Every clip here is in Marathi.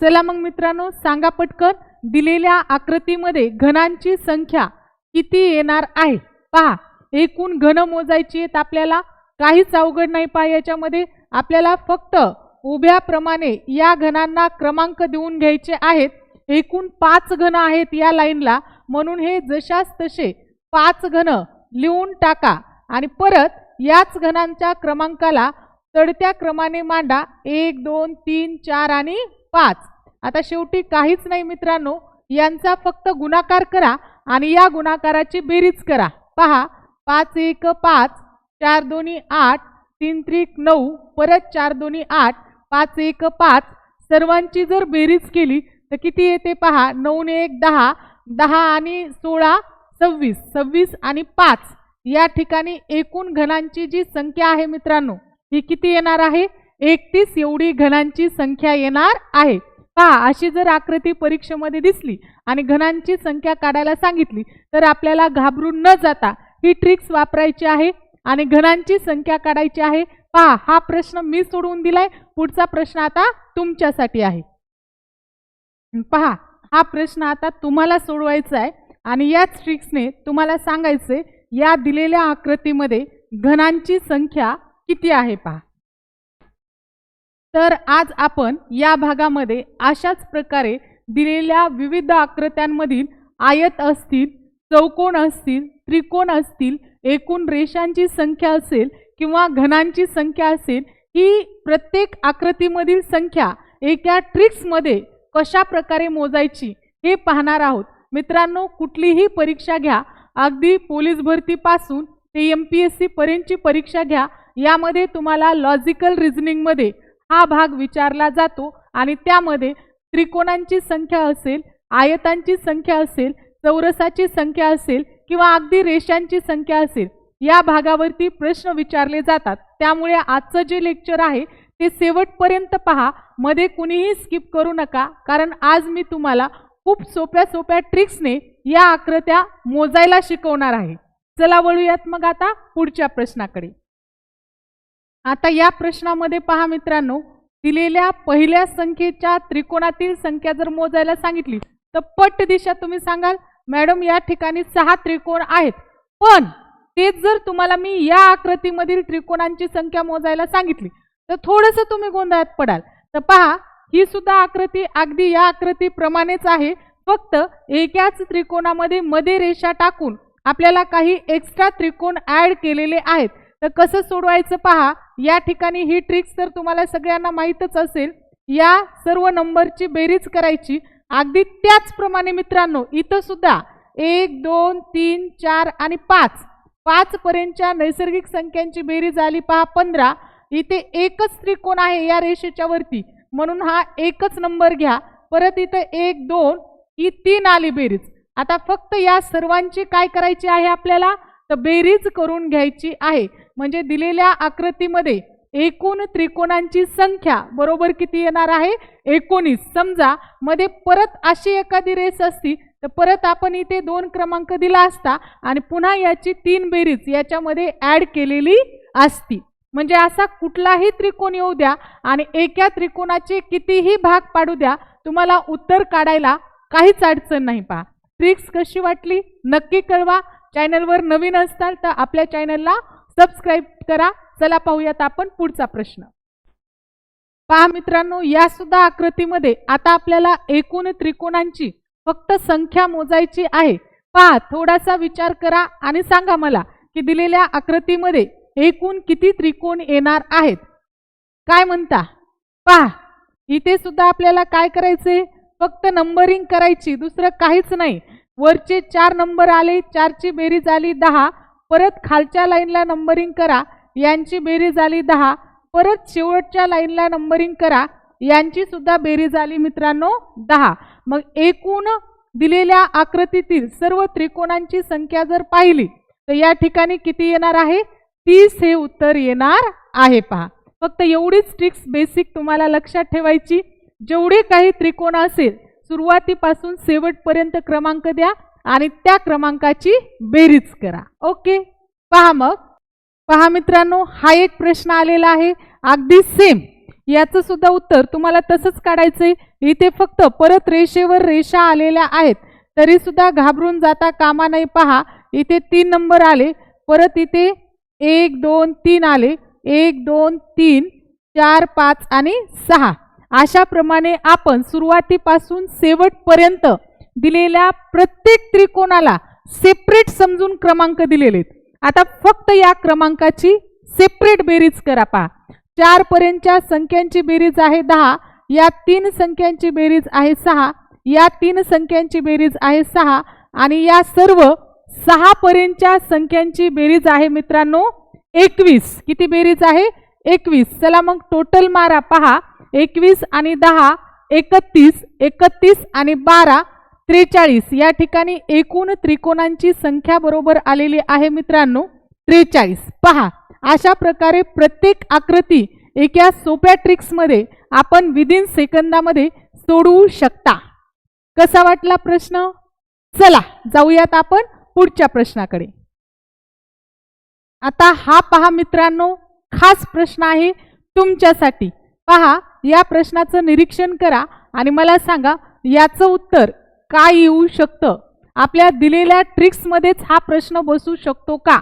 चला मग मित्रांनो सांगा पटकन दिलेल्या आकृतीमध्ये घनांची संख्या किती येणार आहे? पहा एकूण घन मोजायची आहेत आपल्याला काहीच अवघड नाही पहा याच्यामध्ये. आपल्याला फक्त उभ्याप्रमाणे या घनांना क्रमांक देऊन घ्यायचे आहेत. एकूण पाच घन आहेत या लाईनला म्हणून हे जशास तसे पाच घन लिहून टाका. आणि परत याच घनांच्या क्रमांकाला चढत्या क्रमाने मांडा. एक दोन तीन चार आणि पाच. आता शेवटी काहीच नाही मित्रांनो यांचा फक्त गुणाकार करा आणि या गुणाकाराची बेरीज करा. पहा पाच एक पाच चार दोन्ही आठ तीन त्रिक नऊ परत चार दोन्ही आठ पाच एक पाच. सर्वांची जर बेरीज केली तर किती येते पहा? नऊ ने एक दहा दहा आणि सोळा सव्वीस. सव्वीस आणि पाच. या ठिकाणी एकूण घनांची जी संख्या आहे मित्रांनो ही किती येणार आहे? एकतीस एवढी घनांची संख्या येणार आहे. पहा अशी जर आकृती परीक्षेमध्ये दिसली आणि घनांची संख्या काढायला सांगितली तर आपल्याला घाबरून न जाता ही ट्रिक्स वापरायची आहे आणि घनांची संख्या काढायची आहे. पहा हा प्रश्न मी सोडवून दिलाय. पुढचा प्रश्न आता तुमच्यासाठी आहे. पहा हा प्रश्न आता तुम्हाला सोडवायचा आहे आणि याच ट्रिक्सने तुम्हाला सांगायचे या दिलेल्या आकृतीमध्ये घनांची संख्या किती आहे पहा. तर आज आपण या भागामध्ये अशाच प्रकारे दिलेल्या विविध आकृत्यांमधील आयत असतील चौकोन असतील त्रिकोण असतील एकूण रेषांची संख्या असेल किंवा घनांची संख्या असेल ही प्रत्येक आकृतीमधील संख्या एका ट्रिक्समध्ये कशा प्रकारे मोजायची हे पाहणार आहोत. मित्रांनो कुठलीही परीक्षा घ्या. अगदी पोलीस भरतीपासून ते एम पी एस सीपर्यंतची परीक्षा घ्या. यामध्ये तुम्हाला लॉजिकल रिझनिंगमध्ये हा भाग विचारला जातो आणि त्यामध्ये त्रिकोणांची संख्या असेल आयतांची संख्या असेल चौरसाची संख्या असेल किंवा अगदी रेषांची संख्या असेल या भागावरती प्रश्न विचारले जातात. त्यामुळे आजचं जे लेक्चर आहे ते शेवटपर्यंत पहा. मध्ये कुणीही स्किप करू नका कारण आज मी तुम्हाला खूप सोप्या सोप्या ट्रिक्सने या आकृत्या मोजायला शिकवणार आहे. चला वळूयात मग आता पुढच्या प्रश्नाकडे. आता या प्रश्नामध्ये पहा मित्रांनो दिलेल्या पहिल्या संख्येच्या त्रिकोणातील संख्या जर मोजायला सांगितली तर पट दिशा तुम्ही सांगाल मॅडम या ठिकाणी सहा त्रिकोण आहेत. पण तेच जर तुम्हाला मी या आकृतीमधील त्रिकोणांची संख्या मोजायला सांगितली तर थोडंसं तुम्ही गोंधळात पडाल. तर पहा ही सुद्धा आकृती अगदी या आकृतीप्रमाणेच आहे. फक्त एकाच त्रिकोणामध्ये मध्ये रेषा टाकून आपल्याला काही एक्स्ट्रा त्रिकोण ऍड केलेले आहेत. तर कसं सोडवायचं पहा? या ठिकाणी ही ट्रिक्स तर तुम्हाला सगळ्यांना माहीतच असेल. या सर्व नंबरची बेरीज करायची. अगदी त्याचप्रमाणे मित्रांनो इथं सुद्धा एक दोन तीन चार आणि पाच. पाचपर्यंतच्या नैसर्गिक संख्यांची बेरीज आली. पहा पंधरा. इथे एकच त्रिकोण आहे या रेषेच्या वरती. म्हणून हा एकच नंबर घ्या. परत इथं एक दोन ही तीन आली बेरीज. आता फक्त या सर्वांची काय करायची आहे आपल्याला? तर बेरीज करून घ्यायची आहे. म्हणजे दिलेल्या आकृतीमध्ये एकूण त्रिकोणांची संख्या बरोबर किती येणार आहे? एकोणीस. समजा मध्ये परत अशी एखादी रेस असती तर परत आपण इथे दोन क्रमांक दिला असता आणि पुन्हा याची तीन बेरीज याच्यामध्ये ऍड केलेली असती. म्हणजे असा कुठलाही त्रिकोण येऊ द्या आणि एका त्रिकोणाचे कितीही भाग पाडू द्या तुम्हाला उत्तर काढायला काहीच अडचण नाही पहा. ट्रिक्स कशी वाटली? नक्की कळवा. चॅनलवर नवीन असताल तर आपल्या चॅनलला सबस्क्राईब करा. चला पाहूयात आपण पुढचा प्रश्न. पहा मित्रांनो या सुद्धा आकृतीमध्ये आता आपल्याला एकूण त्रिकोणांची फक्त संख्या मोजायची आहे. पहा थोडासा विचार करा आणि सांगा मला की दिलेल्या आकृतीमध्ये एकूण किती त्रिकोण येणार आहेत? काय म्हणता? पहा इथे सुद्धा आपल्याला काय करायचे फक्त नंबरिंग करायची दुसरं काहीच नाही. वरचे चार नंबर आले चारची बेरीज आली दहा. परत खालच्या लाईनला नंबरिंग करा यांची बेरीज आली दहा. परत शेवटच्या लाईनला नंबरिंग करा यांची सुद्धा बेरीज आली मित्रांनो दहा. मग एकूण दिलेल्या आकृतीतील सर्व त्रिकोणांची संख्या जर पाहिली तर या ठिकाणी किती येणार आहे? तीस हे उत्तर येणार आहे पहा. फक्त एवढीच ट्रिक्स बेसिक तुम्हाला लक्षात ठेवायची. जेवढे काही त्रिकोण असेल सुरुवातीपासून शेवटपर्यंत क्रमांक द्या. आणि त्या क्रमांकाची बेरीज करा. ओके? पहा मग. पहा मित्रांनो हा एक प्रश्न आलेला आहे. अगदी सेम याचं सुद्धा उत्तर तुम्हाला तसंच काढायचंय. इथे फक्त परत रेषेवर रेषा आलेल्या आहेत. तरी सुद्धा घाबरून जाता कामा नाही. पहा इथे तीन नंबर आले. परत इथे एक दोन तीन आले. एक दोन तीन चार पाच आणि सहा. अशाप्रमाणे आपण सुरुवातीपासून शेवटपर्यंत दिलेल्या प्रत्येक त्रिकोणाला सेपरेट समजून क्रमांक दिलेले आहेत. आता फक्त या क्रमांकाची सेपरेट बेरीज करा पहा. चार पर्यंतच्या संख्यांची बेरीज आहे दहा या तीन संख्यांची बेरीज आहे सहा या तीन संख्यांची बेरीज आहे सहा आणि या सर्व सहा पर्यंतच्या संख्यांची बेरीज आहे मित्रांनो एकवीस. किती बेरीज आहे? एकवीस. चला मग टोटल मारा पहा. एकवीस आणि दहा एकतीस एकतीस आणि बारा त्रेचाळीस. या ठिकाणी एकूण त्रिकोणांची संख्या बरोबर आलेली आहे मित्रांनो. त्रेचाळीस. पहा अशा प्रकारे प्रत्येक आकृती एका सोप्या ट्रिक्समध्ये आपण विदिन सेकंदामध्ये सोडवू शकता. कसा वाटला प्रश्न? चला जाऊयात आपण पुढच्या प्रश्नाकडे. आता हा पहा मित्रांनो खास प्रश्न आहे तुमच्यासाठी. पहा या प्रश्नाचं निरीक्षण करा आणि मला सांगा याचं उत्तर काय येऊ शकतं? आपल्या दिलेल्या ट्रिक्समध्येच हा प्रश्न बसू शकतो का?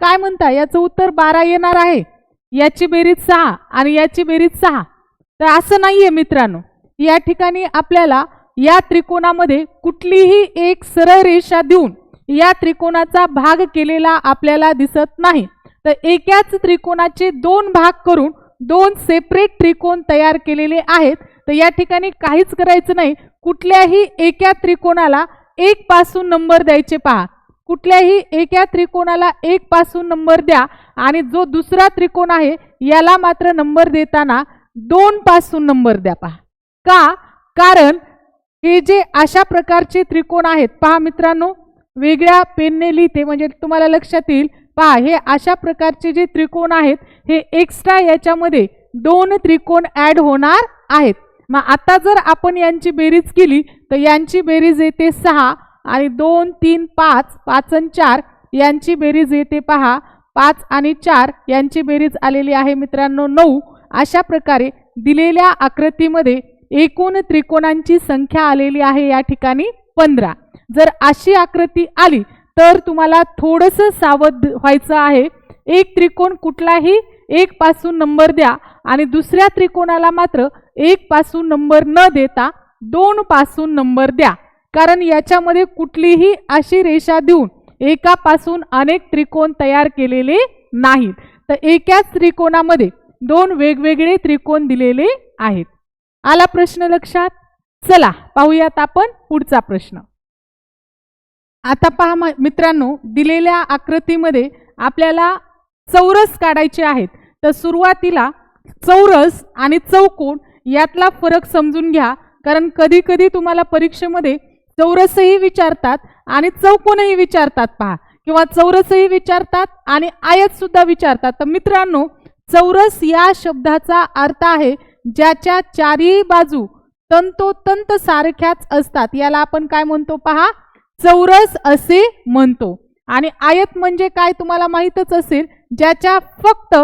काय म्हणता? याचं उत्तर बारा येणार आहे. याची बेरीज सहा आणि याची बेरीज सहा. तर असं नाही आहे मित्रांनो. या ठिकाणी आपल्याला या त्रिकोणामध्ये कुठलीही एक सरळ रेषा देऊन या त्रिकोणाचा भाग केलेला आपल्याला दिसत नाही. तर एकाच त्रिकोणाचे दोन भाग करून दोन सेपरेट त्रिकोण तयार केलेले आहेत. तर या ठिकाणी काहीच करायचं नाही. कुठल्याही एका त्रिकोणाला एक पासून नंबर द्यायचे पहा. कुठल्याही एका त्रिकोणाला एक पासून नंबर द्या आणि जो दुसरा त्रिकोण आहे याला मात्र नंबर देताना दोन पासून नंबर द्या पहा. का? कारण हे जे अशा प्रकारचे त्रिकोण आहेत पहा मित्रांनो वेगळ्या पेनने लिहिते म्हणजे तुम्हाला लक्षात येईल. पहा हे अशा प्रकारचे जे त्रिकोण आहेत हे एक्स्ट्रा याच्यामध्ये दोन त्रिकोण ॲड होणार आहेत. मग आता जर आपण यांची बेरीज केली तर यांची बेरीज येते सहा आणि दोन तीन पाच पाच आणि चार यांची बेरीज येते पहा. पाच आणि चार यांची बेरीज आलेली आहे मित्रांनो नऊ. अशा प्रकारे दिलेल्या आकृतीमध्ये एकूण त्रिकोणांची संख्या आलेली आहे या ठिकाणी पंधरा. जर अशी आकृती आली तर तुम्हाला थोडंसं सावध व्हायचं आहे. एक त्रिकोण कुठलाही एक पासून नंबर द्या आणि दुसऱ्या त्रिकोणाला मात्र एक पासून नंबर न देता दोन पासून नंबर द्या. कारण याच्यामध्ये कुठलीही अशी रेषा देऊन एकापासून अनेक त्रिकोण तयार केलेले नाहीत. तर एकाच त्रिकोणामध्ये दोन वेगवेगळे त्रिकोण दिलेले आहेत. आला प्रश्न लक्षात? चला पाहूयात आपण पुढचा प्रश्न. आता पहा मित्रांनो दिलेल्या आकृतीमध्ये आपल्याला चौरस काढायचे आहेत. तर सुरुवातीला चौरस आणि चौकोन यातला फरक समजून घ्या. कारण कधी कधी तुम्हाला परीक्षेमध्ये चौरसही विचारतात आणि चौकोनही विचारतात पहा. किंवा चौरसही विचारतात आणि आयत सुद्धा विचारतात. तर मित्रांनो चौरस या शब्दाचा अर्थ आहे ज्याच्या चारही बाजू तंतोतंत सारख्याच असतात. याला आपण काय म्हणतो पहा? चौरस असे म्हणतो. आणि आयत म्हणजे काय तुम्हाला माहीतच असेल? ज्याच्या फक्त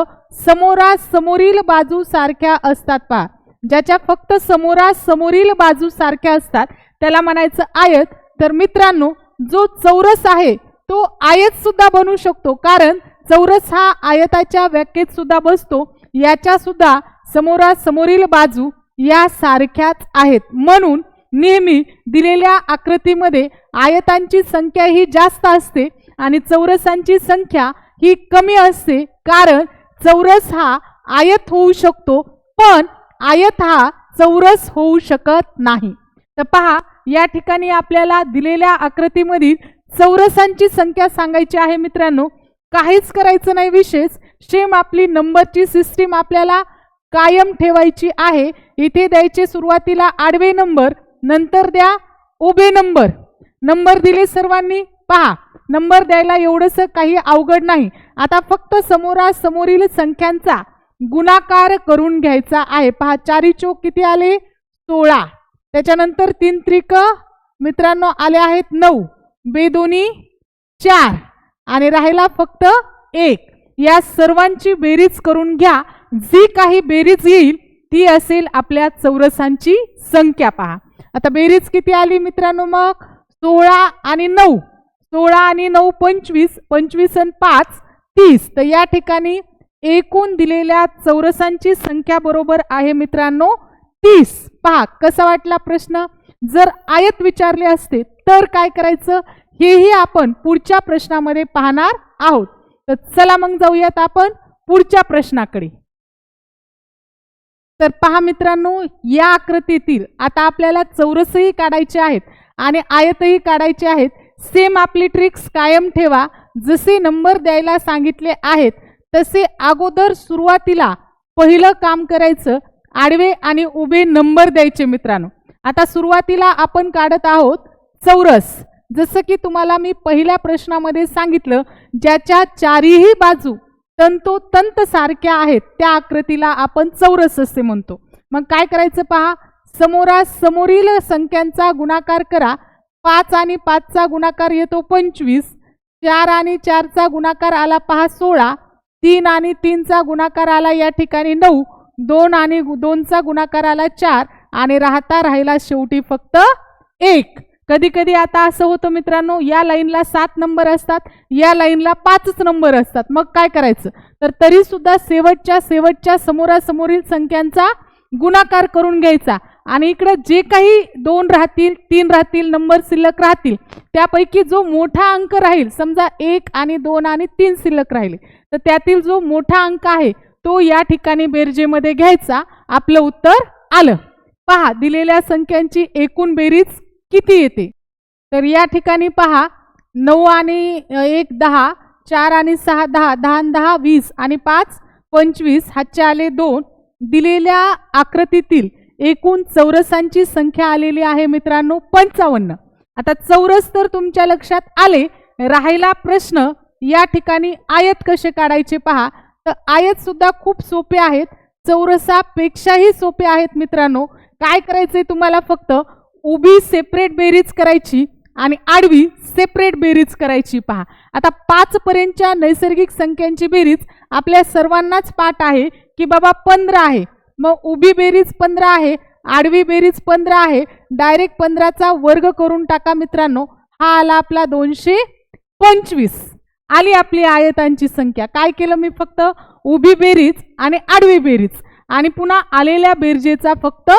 समोरासमोरील बाजू सारख्या असतात पहा. ज्याच्या फक्त समोरासमोरील बाजू सारख्या असतात त्याला म्हणायचं आयत. तर मित्रांनो जो चौरस आहे तो आयत सुद्धा बनू शकतो. कारण चौरस हा आयताच्या व्याख्येत सुद्धा बसतो. याच्या सुद्धा समोरासमोरील बाजू या सारख्याच आहेत. म्हणून नेहमी दिलेल्या आकृतीमध्ये आयतांची संख्या ही जास्त असते आणि चौरसांची संख्या ही कमी असते. कारण चौरस हा आयत होऊ शकतो पण आयत हा चौरस होऊ शकत नाही. तर पहा या ठिकाणी आपल्याला दिलेल्या आकृतीमधील चौरसांची संख्या सांगायची आहे मित्रांनो. काहीच करायचं नाही विशेष. सेम आपली नंबरची सिस्टीम आपल्याला कायम ठेवायची आहे. इथे द्यायचे सुरुवातीला आडवे नंबर नंतर द्या उभे नंबर नंबर दिले सर्वांनी. पहा नंबर द्यायला एवढंसं काही अवघड नाही. आता फक्त समोरासमोरील संख्यांचा गुणाकार करून घ्यायचा आहे. पहा चारी चोक किती आले? सोळा. त्याच्यानंतर तीन त्रिक मित्रांनो आले आहेत नऊ. बेदोनी चार. आणि राहिला फक्त एक. या सर्वांची बेरीज करून घ्या. जी काही बेरीज येईल ती असेल आपल्या चौरसांची संख्या. पहा. आता बेरीज किती आली मित्रांनो मग? सोळा आणि नऊ. सोळा आणि नऊ पंचवीस. पंचवीस आणि पाच तीस. तर या ठिकाणी एकूण दिलेल्या चौरसांची संख्या बरोबर आहे मित्रांनो तीस. पहा कसा वाटला प्रश्न? जर आयत विचारले असते तर काय करायचं? हेही आपण पुढच्या प्रश्नामध्ये पाहणार आहोत. तर चला मग जाऊयात आपण पुढच्या प्रश्नाकडे. तर पहा मित्रांनो या आकृतीतील आता आपल्याला चौरसही काढायचे आहेत आणि आयतही काढायचे आहेत. सेम आपली ट्रिक्स कायम ठेवा. जसे नंबर द्यायला सांगितले आहेत तसे अगोदर सुरुवातीला पहिलं काम करायचं आडवे आणि उभे नंबर द्यायचे मित्रांनो. आता सुरुवातीला आपण काढत आहोत चौरस. जसं की तुम्हाला मी पहिल्या प्रश्नामध्ये सांगितलं ज्याच्या चारीही बाजू तंतोतंत सारख्या आहेत त्या आकृतीला आपण चौरस असे म्हणतो. मग काय करायचं पहा? समोरासमोरील संख्यांचा गुणाकार करा. पाच आणि पाचचा गुणाकार येतो पंचवीस. चार आणि चारचा गुणाकार आला पहा सोळा. तीन आणि तीनचा गुणाकार आला या ठिकाणी नऊ दोन आणि गु- दोनचा गुणाकार आला चार आणि राहता राहिला शेवटी फक्त एक. कधी कधी आता असं होतं मित्रांनो या लाईनला सात नंबर असतात या लाईनला पाचच नंबर असतात. मग काय करायचं? तर तरी सुद्धा शेवटच्या शेवटच्या समोरासमोरील संख्यांचा गुणाकार करून घ्यायचा. आणि इकडं जे काही दोन राहतील तीन राहतील नंबर शिल्लक राहतील त्यापैकी जो मोठा अंक राहील समजा एक आणि दोन आणि तीन शिल्लक राहिले तर त्यातील जो मोठा अंक आहे तो या ठिकाणी बेरजेमध्ये घ्यायचा. आपलं उत्तर आलं. पहा दिलेल्या संख्यांची एकूण बेरीज किती येते? तर या ठिकाणी पहा नऊ आणि एक दहा चार आणि सहा दहा दहा आणि दहा वीस आणि पाच पंचवीस हातचे आले दोन. दिलेल्या आकृतीतील एकूण चौरसांची संख्या आलेली आहे मित्रांनो पंचावन्न. आता चौरस तर तुमच्या लक्षात आले. राहिला प्रश्न या ठिकाणी आयत कसे काढायचे पहा. तर आयत सुद्धा खूप सोपे आहेत. चौरसापेक्षाही सोपे आहेत मित्रांनो. काय करायचंय तुम्हाला फक्त उभी सेपरेट बेरीज करायची आणि आडवी सेपरेट बेरीज करायची पहा. आता पाचपर्यंतच्या नैसर्गिक संख्यांची बेरीज आपल्या सर्वांनाच पाठ आहे की बाबा पंधरा आहे. मग उभी बेरीज पंधरा आहे आडवी बेरीज पंधरा आहे डायरेक्ट पंधराचा वर्ग करून टाका मित्रांनो. हा आला आपला दोनशे पंचवीस. आली आपली आयतांची संख्या. काय केलं मी फक्त? उभी बेरीज आणि आडवी बेरीज. आणि पुन्हा आलेल्या बेरजेचा फक्त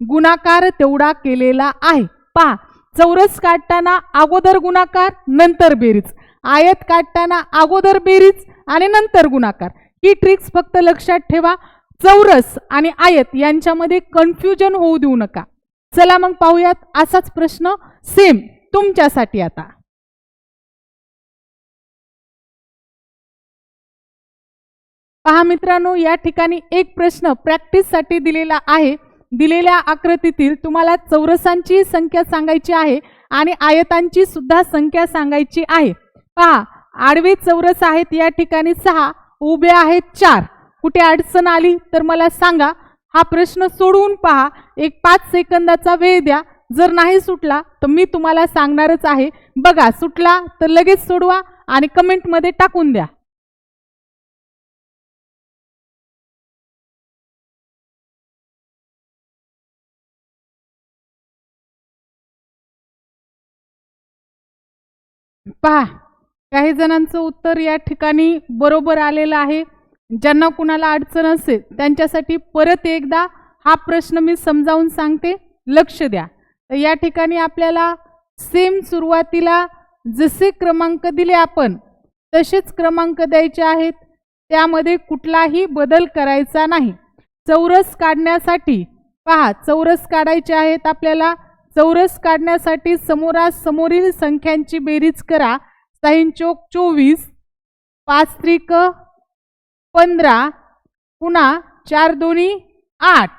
गुणाकार तेवढा केलेला आहे. पहा चौरस काढताना अगोदर गुणाकार नंतर बेरीज. आयत काढताना अगोदर बेरीज आणि नंतर गुणाकार. ही ट्रिक्स फक्त लक्षात ठेवा. चौरस आणि आयत यांच्यामध्ये कन्फ्युजन होऊ देऊ नका. चला मग पाहूयात असाच प्रश्न सेम तुमच्यासाठी आता. पहा मित्रांनो या ठिकाणी एक प्रश्न प्रॅक्टिससाठी दिलेला आहे. दिलेल्या आकृतीतील तुम्हाला चौरसांची संख्या सांगायची आहे आणि आयतांची सुद्धा संख्या सांगायची आहे. पहा आडवे चौरस आहेत या ठिकाणी सहा उभे आहेत चार. कुठे अडचण आली तर मला सांगा. हा प्रश्न सोडवून पहा. एक पाच सेकंदाचा वेळ द्या. जर नाही सुटला तर मी तुम्हाला सांगणारच आहे. बघा सुटला तर लगेच सोडवा आणि कमेंटमध्ये टाकून द्या. पहा काही जणांचं उत्तर या ठिकाणी बरोबर आलेलं आहे. ज्यांना कुणाला अडचण असेल त्यांच्यासाठी परत एकदा हा प्रश्न मी समजावून सांगते. लक्ष द्या. तर या ठिकाणी आपल्याला सेम सुरुवातीला जसे क्रमांक दिले आपण तसेच क्रमांक द्यायचे आहेत. त्यामध्ये कुठलाही बदल करायचा नाही. चौरस काढण्यासाठी पहा चौरस काढायचे आहेत आपल्याला. चौरस काढण्यासाठी समोरासमोरील संख्यांची बेरीज करा. साईन चोक चोवीस पाच त्रिक पंधरा पुन्हा चार दोन्ही आठ.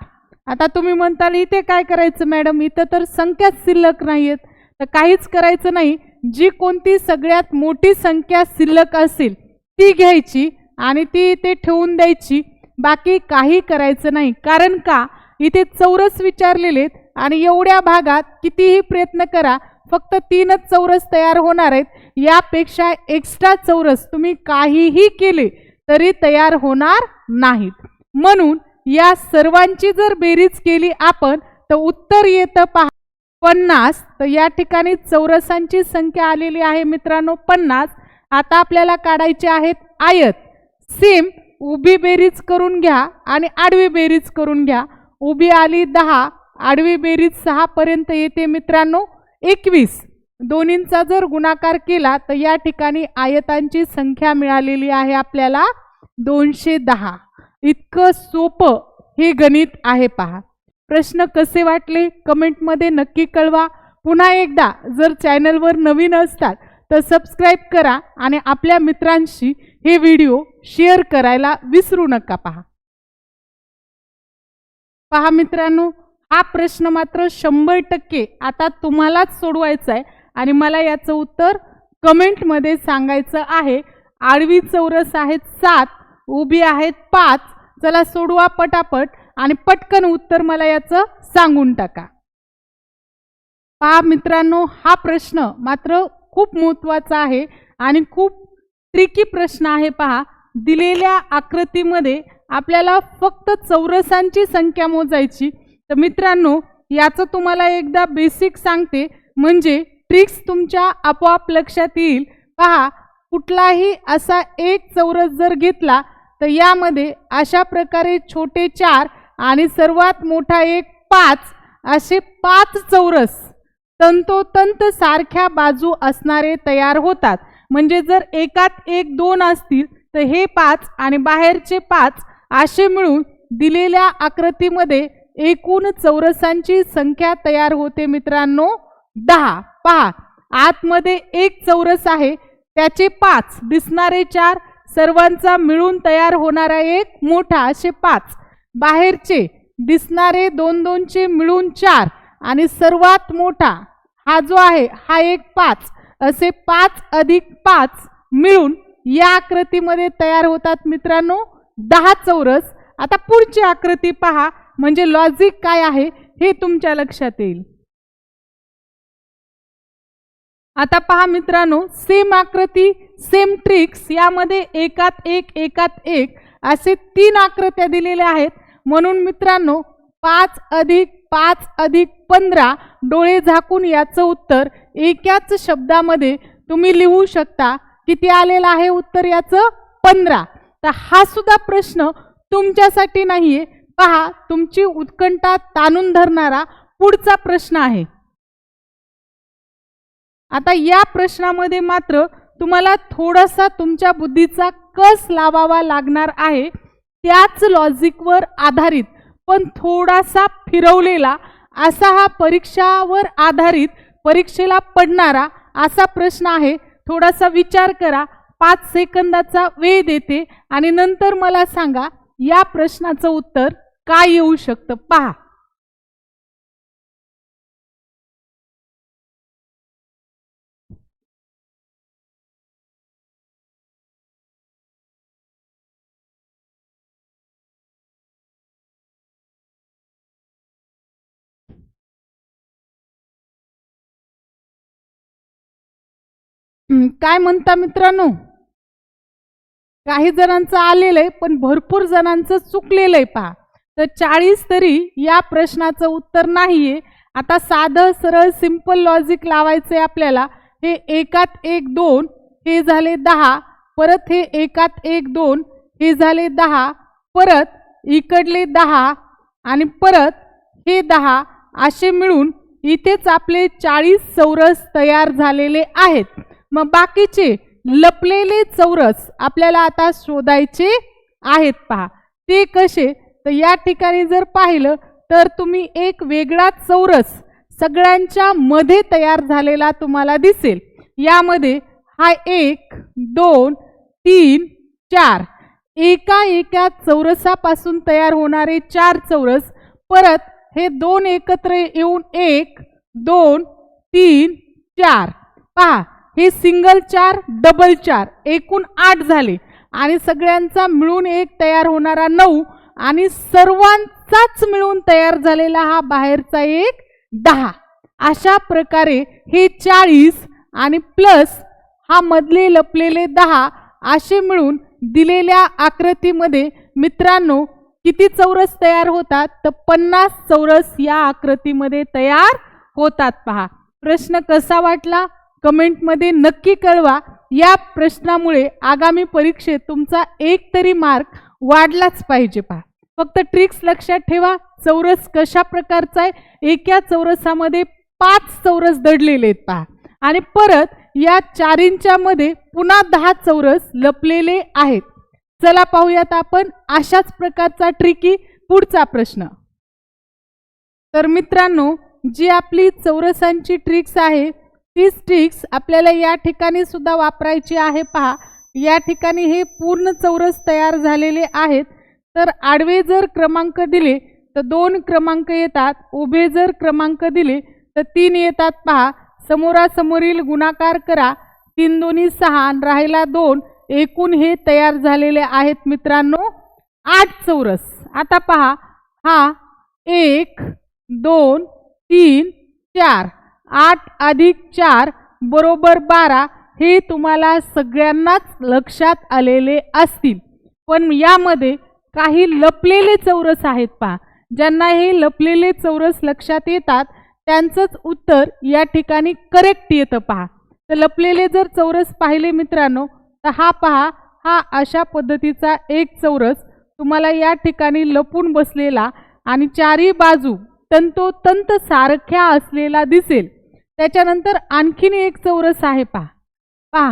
आता तुम्ही म्हणताल इथे काय करायचं मॅडम? इथं तर संख्याच शिल्लक नाही आहेत तर काहीच करायचं नाही. जी कोणती सगळ्यात मोठी संख्या शिल्लक असेल ती घ्यायची आणि ती इथे ठेवून द्यायची. बाकी काही करायचं नाही. कारण का? इथे चौरस विचारलेले आहेत आणि एवढ्या भागात कितीही प्रयत्न करा फक्त तीनच चौरस तयार होणार आहेत. यापेक्षा एक्स्ट्रा चौरस तुम्ही काहीही केले तरी तयार होणार नाहीत. म्हणून या सर्वांची जर बेरीज केली आपण तर उत्तर येतं पहा. पन्नास तर या ठिकाणी चौरसांची संख्या आलेली आहे मित्रांनो पन्नास. आता आपल्याला काढायचे आहेत आयत. सेम उभी बेरीज करून घ्या आणि आडवी बेरीज करून घ्या. उभी आली दहा आडवी बेरीज सहापर्यंत येते मित्रांनो एकवीस. दोन्हींचा जर गुणाकार केला तर या ठिकाणी आयतांची संख्या मिळालेली आहे आपल्याला दोनशे दहा. इतकं सोपं हे गणित आहे पहा. प्रश्न कसे वाटले? कमेंटमध्ये नक्की कळवा. पुन्हा एकदा जर चॅनलवर नवीन असतात तर सबस्क्राईब करा आणि आपल्या मित्रांशी हे व्हिडिओ शेअर करायला विसरू नका पहा. पहा मित्रांनो हा प्रश्न मात्र शंभर टक्के आता तुम्हालाच सोडवायचा आहे. आणि मला याचं उत्तर कमेंटमध्ये सांगायचं आहे. आडवी चौरस आहेत सात उभी आहेत पाच. चला सोडवा पटापट आणि पटकन उत्तर मला याचं सांगून टाका. पहा मित्रांनो हा प्रश्न मात्र खूप महत्त्वाचा आहे आणि खूप ट्रिकी प्रश्न आहे पहा. दिलेल्या आकृतीमध्ये आपल्याला फक्त चौरसांची संख्या मोजायची. तर मित्रांनो याचं तुम्हाला एकदा बेसिक सांगते. म्हणजे ट्रिक्स तुमच्या आपोआप लक्षात येईल. पहा कुठलाही असा एक चौरस जर घेतला तर यामध्ये अशा प्रकारे छोटे चार आणि सर्वात मोठा एक पाच असे पाच चौरस तंतोतंत सारख्या बाजू असणारे तयार होतात. म्हणजे जर एकात एक दोन असतील तर हे पाच आणि बाहेरचे पाच असे मिळून दिलेल्या आकृतीमध्ये एकूण चौरसांची संख्या तयार होते मित्रांनो. दहा पहा आतमध्ये एक चौरस आहे. त्याचे पाच दिसणारे चार सर्वांचा मिळून तयार होणारा एक मोठा असे पाच. बाहेरचे दिसणारे दोन दोनचे मिळून चार आणि सर्वात मोठा हा जो आहे हा एक पाच असे पाच अधिक पाच मिळून या आकृतीमध्ये तयार होतात मित्रांनो. दहा चौरस. आता पुढची आकृती पहा म्हणजे लॉजिक काय आहे हे तुमच्या लक्षात येईल. आता पहा मित्रांनो सेम आकृती सेम ट्रिक्स यामध्ये एकात एक एकात एक असे तीन आकृत्या दिलेल्या आहेत. म्हणून मित्रांनो पाच अधिक पाच अधिक पंधरा डोळे झाकून याचं उत्तर एकाच शब्दामध्ये तुम्ही लिहू शकता. किती आलेलं आहे उत्तर याचं? पंधरा. तर हा सुद्धा प्रश्न तुमच्यासाठी नाही आहे पहा तुमची उत्कंठा ताणून धरणारा पुढचा प्रश्न आहे. आता या प्रश्नामध्ये मात्र तुम्हाला थोडासा तुमच्या बुद्धीचा कस लावावा लागणार आहे त्याच लॉजिकवर आधारित पण थोडासा फिरवलेला असा हा परीक्षावर आधारित परीक्षेला पडणारा असा प्रश्न आहे. थोडासा विचार करा पाच सेकंदाचा वेळ देते आणि नंतर मला सांगा या प्रश्नाचं उत्तर काय येऊ शकतं? पहा. काय म्हणता मित्रांनो? काही जणांचं आलेलं आहे पण भरपूर जणांचं चुकलेलं आहे पहा. तर चाळीस तरी या प्रश्नाचं उत्तर नाही आहे आता साधं सरळ सिंपल लॉजिक लावायचं आहे आपल्याला. हे एकात एक दोन हे झाले दहा. परत हे एकात एक दोन हे झाले दहा. परत इकडले दहा आणि परत हे दहा. असे मिळून इथेच आपले चाळीस चौरस तयार झालेले आहेत. मग बाकीचे लपलेले चौरस आपल्याला आता शोधायचे आहेत पहा. ते कसे? तर या ठिकाणी जर पाहिलं तर तुम्ही एक वेगळा चौरस सगळ्यांच्या मध्ये तयार झालेला तुम्हाला दिसेल. यामध्ये हा एक दोन तीन चार. एका एका चौरसापासून तयार होणारे चार चौरस परत हे दोन एकत्र येऊन एक दोन तीन चार. पहा हे सिंगल चार डबल चार एकूण आठ झाले. आणि सगळ्यांचा मिळून एक तयार होणारा नऊ आणि सर्वांचाच मिळून तयार झालेला हा बाहेरचा एक दहा. अशा प्रकारे हे चाळीस आणि प्लस हा मधले लपलेले दहा असे मिळून दिलेल्या आकृतीमध्ये मित्रांनो किती चौरस तयार होतात? तर पन्नास चौरस या आकृतीमध्ये तयार होतात पहा. प्रश्न कसा वाटला? कमेंटमध्ये नक्की कळवा. या प्रश्नामुळे आगामी परीक्षेत तुमचा एक तरी मार्क वाढलाच पाहिजे पहा. फक्त ट्रिक्स लक्षात ठेवा. चौरस कशा प्रकारचा आहे? एका चौरसामध्ये पाच चौरस दडलेले आहेत पहा. आणि परत या चारींच्या मध्ये पुन्हा दहा चौरस लपलेले आहेत. चला पाहूयात आपण अशाच प्रकारचा ट्रिकी पुढचा प्रश्न. तर मित्रांनो जी आपली चौरसांची ट्रिक्स आहे तीच स्टिक्स आपल्याला या ठिकाणी सुद्धा वापरायची आहे. पहा या ठिकाणी हे पूर्ण चौरस तयार झालेले आहेत. तर आडवे जर क्रमांक दिले तर दोन क्रमांक येतात. उभे जर क्रमांक दिले तर तीन येतात. पहा समोरासमोरील गुणाकार करा. तीन दोन्ही सहा आणि राहिला दोन. एकूण हे तयार झालेले आहेत मित्रांनो आठ चौरस. आता पहा हा एक दोन तीन चार. आठ अधिक चार बरोबर बारा हे तुम्हाला सगळ्यांनाच लक्षात आलेले असतील. पण यामध्ये काही लपलेले चौरस आहेत पहा. ज्यांना हे लपलेले चौरस लक्षात येतात त्यांचंच उत्तर या ठिकाणी करेक्ट येतं पहा. तर लपलेले जर चौरस पाहिले मित्रांनो तर हा पहा हा अशा पद्धतीचा एक चौरस तुम्हाला या ठिकाणी लपून बसलेला आणि चारही बाजू तंतोतंत सारख्या असलेला दिसेल. त्याच्यानंतर आणखीन एक चौरस आहे पहा. पहा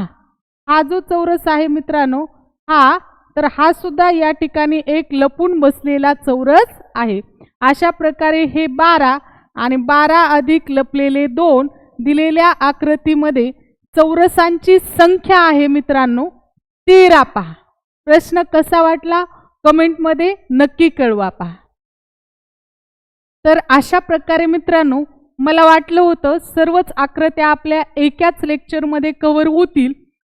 हा जो चौरस आहे मित्रांनो हा तर हा सुद्धा या ठिकाणी एक लपून बसलेला चौरस आहे. अशा प्रकारे हे बारा आणि बारा अधिक लपलेले दोन दिलेल्या आकृतीमध्ये चौरसांची संख्या आहे मित्रांनो. तेरा पहा. प्रश्न कसा वाटला? कमेंटमध्ये नक्की कळवा पहा. तर अशा प्रकारे मित्रांनो मला वाटलं होतं सर्वच आकृत्या आपल्या एकाच लेक्चरमध्ये कवर होतील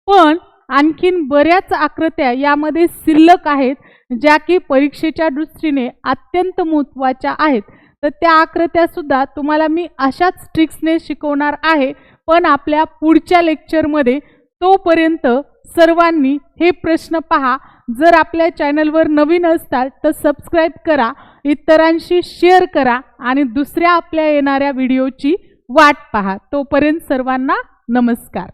पण आणखीन बऱ्याच आकृत्या यामध्ये शिल्लक आहेत ज्या की परीक्षेच्या दृष्टीने अत्यंत महत्त्वाच्या आहेत. तर त्या आकृत्यासुद्धा तुम्हाला मी अशाच ट्रिक्सने शिकवणार आहे पण आपल्या पुढच्या लेक्चरमध्ये तोपर्यंत सर्वांनी हे प्रश्न पहा जर आपल्या चॅनलवर नवीन असताल तर सबस्क्राईब करा इतरांशी शेअर करा आणि दुसऱ्या आपल्या येणाऱ्या व्हिडिओची वाट पहा. तोपर्यंत सर्वांना नमस्कार.